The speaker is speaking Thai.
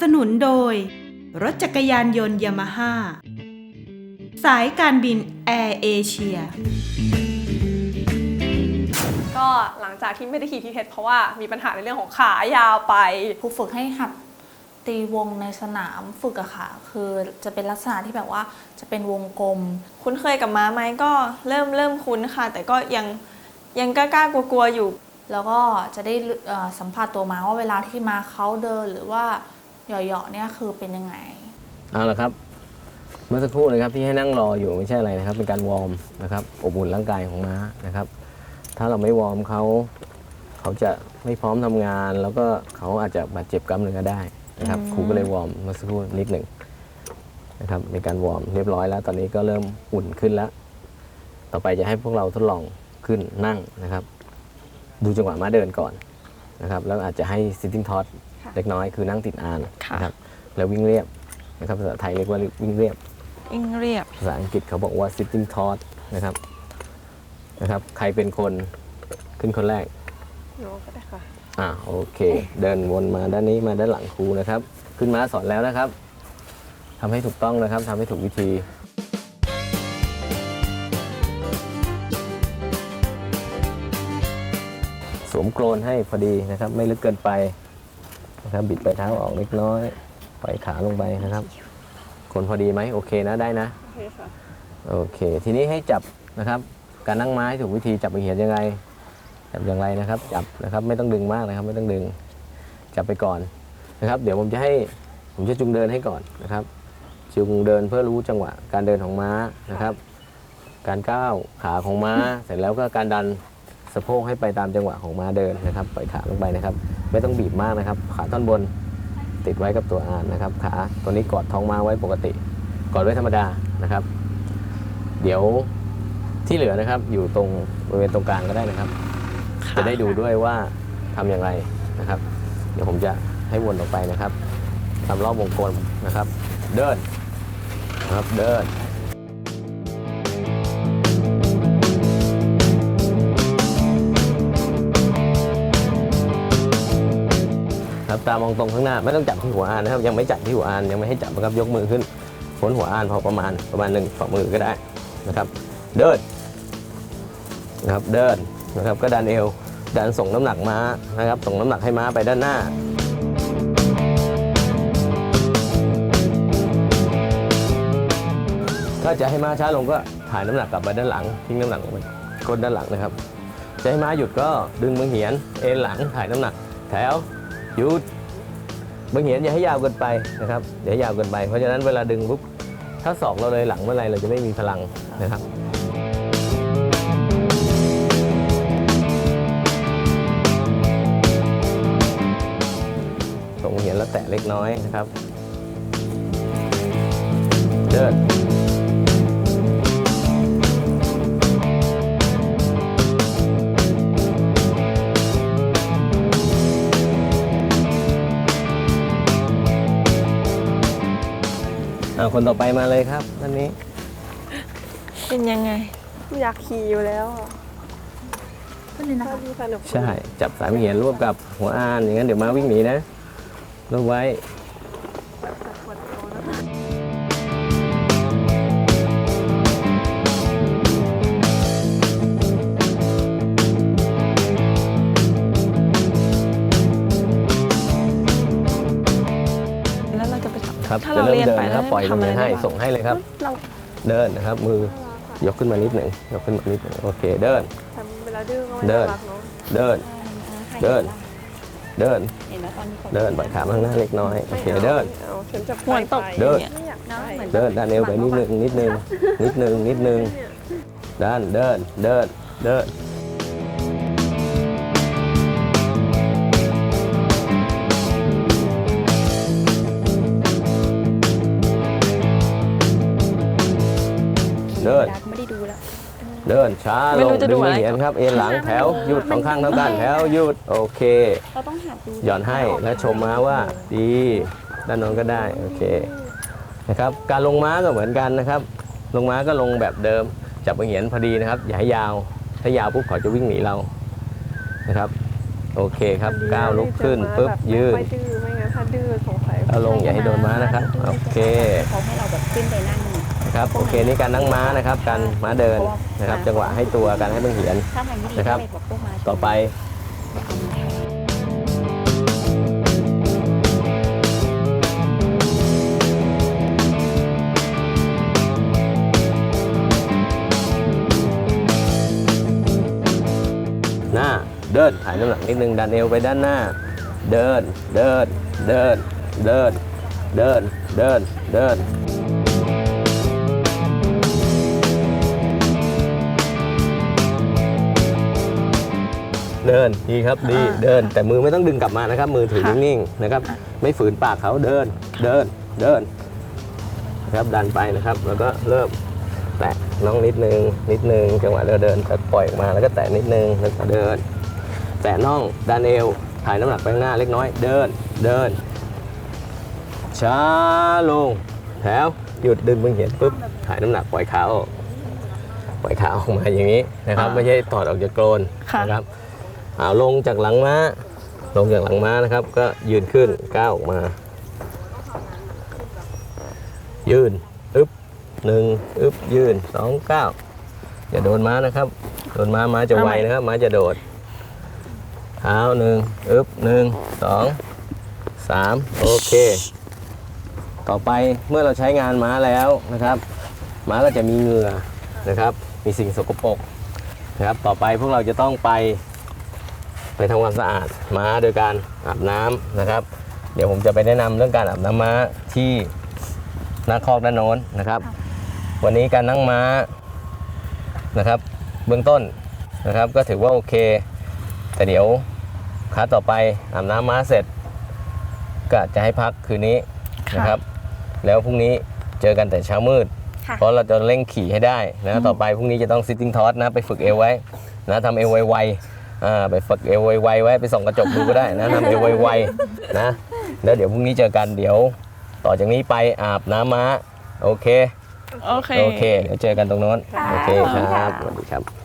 สนุนโดย รถจักรยานยนต์ยามาฮ่าสายการบินแอร์เอเชียก็หลังจากที่ไม่ได้ขี่ทีเทสเพราะว่ามีปัญหาในเรื่องของขายาวไปครูฝึกให้หัดตีวงในสนามฝึกอะค่ะ คือจะเป็นลักษณะที่แบบว่าจะเป็นวงกลม คุ้นเคยกับม้าไหมก็เริ่มเริ่มคุ้นค่ะ แต่ก็ยังยังกล้าๆกลัวๆอยู่ แล้วก็จะได้เอ่อสัมผัสตัวม้าว่าเวลาที่ม้าเขาเดินหรือว่าเหยาะๆเนี่ยคือเป็นยังไง เอาละครับ เมื่อสักครู่นะครับที่ให้นั่งรออยู่ไม่ใช่อะไรนะครับ เป็นการวอร์มนะครับอบอุ่นร่างกายของม้านะครับ ถ้าเราไม่วอร์มเขาเขาจะไม่พร้อมทำงาน แล้วก็เขาอาจจะบาดเจ็บกล้ามเนื้อได้นะครับอืม ครูก็เลยวอร์มเมื่อสักครู่นิดหนึ่งนะครับในการวอร์มเรียบร้อยแล้ว ตอนนี้ก็เริ่มอุ่นขึ้นแล้ว ต่อไปจะให้พวกเราทดลองขึ้นนั่งนะครับ ดูจังหวะม้าเดินก่อนนะครับ แล้วอาจจะให้ sitting toss ค่ะ เล็กน้อยคือนั่งติดอานค่ะนะครับแล้ววิ่งเรียบนะครับภาษาไทยเรียกว่าวิ่งเรียบอิงเรียบภาษาอังกฤษเขาบอกว่า sitting toss นะครับนะครับ ใครเป็นคนขึ้นคนแรกโยก็ได้ค่ะอ่าโอเค เดินวนมาด้านนี้มาด้านหลังครูนะครับ ขึ้นมาสอนแล้วนะครับทำให้ถูกต้องนะครับทำให้ถูกวิธีสวมโกรนให้พอดีนะครับ ไม่ลึกเกินไป นะครับ บิดปลายเท้าออกเล็กน้อยปล่อยขาลงไปนะครับ คนพอดีไหมโอเคนะได้นะโอเคค่ะโอเค ทีนี้ให้จับนะครับ การนั่งไม้ถูกวิธีจับไปเหียนยังไงจับอย่างไรนะครับ จับนะครับไม่ต้องดึงมากนะครับ ไม่ต้องดึง จับไปก่อนนะครับ เดี๋ยวผมจะให้ผมจะจูงเดินให้ก่อนนะครับจูงเดินเพื่อรู้จังหวะ การเดินของม้านะครับ การก้าวขาของม้า เสร็จแล้วก็การดันสะโพกให้ไปตามจังหวะของม้าเดินนะครับปล่อยขาลงไปนะครับ ไม่ต้องบีบมากนะครับ ขาท่อนบนติดไว้กับตัวอ่านนะครับ ขาตัวนี้กอดท้องม้าไว้ปกติ กอดไว้ธรรมดานะครับ เดี๋ยวที่เหลือนะครับ อยู่ตรงบริเวณตรงกลางก็ได้นะครับ จะได้ดูด้วยว่าทำอย่างไรนะครับ เดี๋ยวผมจะให้วนออกไปนะครับทำรอบวงกลมนะครับ เดินนะครับเดิน ตามองตรงข้างหน้า ไม่ต้องจับที่หัวอานนะครับ ยังไม่จับที่หัวอานยังไม่ให้จับนะครับยกมือขึ้นพ้นหัวอานพอประมาณประมาณหนึ่งฝ่ามือก็ได้นะครับ เดินนะครับเดินนะครับก็ดันเอวดันส่งน้ำหนักม้านะครับ ส่งน้ำหนักให้ม้าไปด้านหน้าถ้าจะให้ม้าช้าลงก็ถ่ายน้ำหนักกลับไปด้านหลังทิ้งน้ำหนักลงไปก้นด้านหลังนะครับ จะให้ม้าหยุดก็ดึงบังเหียนเอ็นหลังถ่ายน้ำหนัก แถว หยุดบังเหียนอย่าให้ยาวเกินไปนะครับอย่าให้ยาวเกินไป เพราะฉะนั้นเวลาดึงปุ๊บถ้าศอกเราเลยหลังเมื่อไรเราจะไม่มีพลังนะครับส่งเหียนแล้วแตะเล็กน้อยนะครับเดิน อาคนต่อไปมาเลยครับท่านนี้ เป็นยังไง อยากขี่อยู่แล้วอะขึ้นเลยนะคะสนุกใช่ จับสามเหียนรวบกับหัวอานอย่างนั้นเดี๋ยวม้าวิ่งหนีนะรวบไว้ จะไปทำครับถ้าจะเราเริ่มเรียนเดินไปนะครับแล้วปล่อยทำมือะไรอให้ได้บ้าง ส่งให้เลยครับ เราเดินนะครับมือยกขึ้นมานิดหนึ่งยกขึ้นมานิดหนึ่งโอเคเดิน ทำเวลาดื้อก็ไม่เดิน่านรักเนาะเดิน เดิน เดิน เห็นแล้วตอนนี้เดินปล่อยขามาข้างหน้าเล็กน้อยโอเคเดินเอาฉันจะหัวตกไปเดิน ไม่อยากไปเดินดันเอวไปนิดหนึ่งนิดหนึ่งนิดหนึ่งนิดหนึ่งดันเดินเดินเดิน เดินไม่ได้ดูแล้ว เดินช้าไม่ลงรู้จะดึดูงอะไรไม่เหียนครับ เอ็นหลังแถวหยุดสองข้างเท่ากันแถวหยุดโอเค เราต้องหัดดูหย่อนให้และชมม้าว่าดีด้านโน้นก็ได้โอเคนะครับการลงม้าก็เหมือนกันนะครับ ลงม้าก็ลงแบบเดิม จับบังเหียนพอดีนะครับ อย่าให้ยาว ถ้ายาวปุ๊บเขาจะวิ่งหนีเรานะครับ โอเคครับก้าวลุกขึ้นปุ๊บยืนไม่ดื้อไม่งั้นถ้าดื้อสงสัยก้าวลงอย่าให้โดนม้านะครับโอเค เขาให้เราแบบขึ้นไปนั่ง นะครับโอเคนี่การนั่งม้านะครับ การม้าเดินนะครับ จังหวะให้ตัวการให้มันเหียนถ้ามันไม่ดีนะครับ ก็ไปบอกพวกมาต่อไป หน้าเดินถ่ายน้ำหนักนิดนึงดันเอวไปด้านหน้า เดินเดินเดินเดินเดินเดินเดิน เดินดีครับดีเดิน แต่มือไม่ต้องดึงกลับมานะครับ มือถือนิ่งๆนะครับ ไม่ฝืนปากเขาเดินเดินเดินนะครับดันไปนะครับ แล้วก็เริ่มแตะน้องนิดนึงนิดนึงจังหวะเราเดินก็ปล่อยออกมาแล้วก็แตะนิดนึงแล้วก็เดิน แตะน่องดันเอวถ่ายน้ำหนักไปข้างหน้าเล็กน้อย เดินเดินช้าลงแถวหยุดดึงมึงเห็นปุ๊บถ่ายน้ำหนักปล่อยขาออกปล่อยขาออกมาอย่างนี้นะครับ ไม่ใช่ถอดออกจากโกรนค่ะนะครับ เอาลงจากหลังม้า ลงจากหลังม้านะครับ ก็ยืนขึ้นก้าวออกมา ยืนอึ๊บหนึ่งอึ๊บยืนสองก้าวอย่าโดนม้านะครับ โดนม้าม้าจะไวนะครับ ม้าจะโดดเท้าหนึ่งอึ๊บหนึ่งสองสามโอเค ต่อไปเมื่อเราใช้งานม้าแล้วนะครับ ม้าก็จะมีเหงื่อนะครับ มีสิ่งสกปรกนะครับ ต่อไปพวกเราจะต้องไป ไปทำความสะอาดม้าโดยการอาบน้ำนะครับ เดี๋ยวผมจะไปแนะนำเรื่องการอาบน้ำม้าที่หน้าคอกด้านโน้นนะครับ วันนี้การนั่งม้านะครับ เบื้องต้นนะครับ ก็ถือว่าโอเค แต่เดี๋ยวคลาสต่อไปอาบน้ำม้าเสร็จ ก็อาจจะให้พักคืนนี้นะครับ แล้วพรุ่งนี้เจอกันแต่เช้ามืด เพราะเราจะเร่งขี่ให้ได้นะต่อไปพรุ่งนี้จะต้อง sitting t o s นะไปฝึกเอวไว้นะทำเอวไวๆ อ่าไปฝึกเอวไวๆไว้ไปส่องกระจกดูก็ได้นะทำเอวไวๆนะแล้วเดี๋ยวพรุ่งนี้เจอกันเดี๋ยว ต่อจากนี้ไปอาบน้ำม้าโอเคโอเคโอเคเดี๋ยวเจอกันตรงโน้นโอเคครับสวัสดีครับ